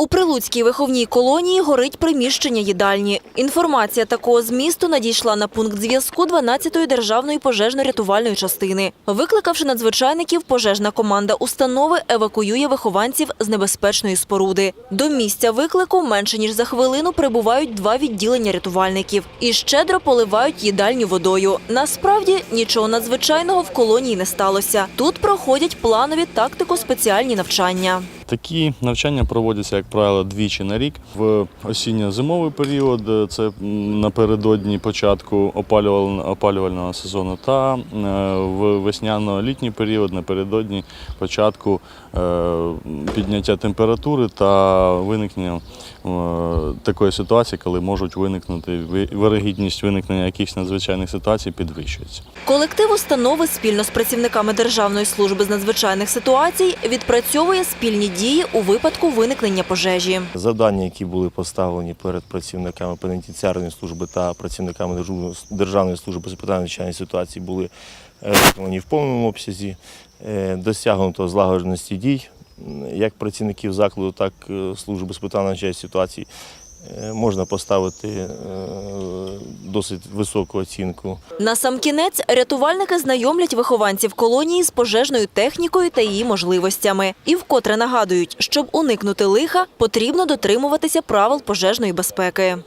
У Прилуцькій виховній колонії горить приміщення їдальні. Інформація такого змісту надійшла на пункт зв'язку 12-ї державної пожежно-рятувальної частини. Викликавши надзвичайників, пожежна команда установи евакуює вихованців з небезпечної споруди. До місця виклику менше ніж за хвилину прибувають два відділення рятувальників і щедро поливають їдальню водою. Насправді нічого надзвичайного в колонії не сталося. Тут проходять планові тактико-спеціальні навчання. Такі навчання проводяться, як правило, двічі на рік. В осінньо-зимовий період, е, це напередодні початку опалювального, сезону, та е, в весняно-літній період напередодні початку е, підняття температури та виникнення такої ситуації, коли можуть виникнути ви- вирогідність виникнення якихось надзвичайних ситуацій підвищується. Колектив установи спільно з працівниками Державної служби з надзвичайних ситуацій відпрацьовує спільні дії у випадку виникнення пожежі. Завдання, які були поставлені перед працівниками пенітенціарної служби та працівниками Державної служби з питань надзвичайної ситуації, були е, виконані в повному обсязі. Е, Досягнуто злагодженості дій як працівників закладу, так і служби з питань надзвичайної ситуації. Е, Можна поставити е, досить високу оцінку. Насамкінець рятувальники знайомлять вихованців колонії з пожежною технікою та її можливостями. І вкотре нагадують, щоб уникнути лиха, потрібно дотримуватися правил пожежної безпеки.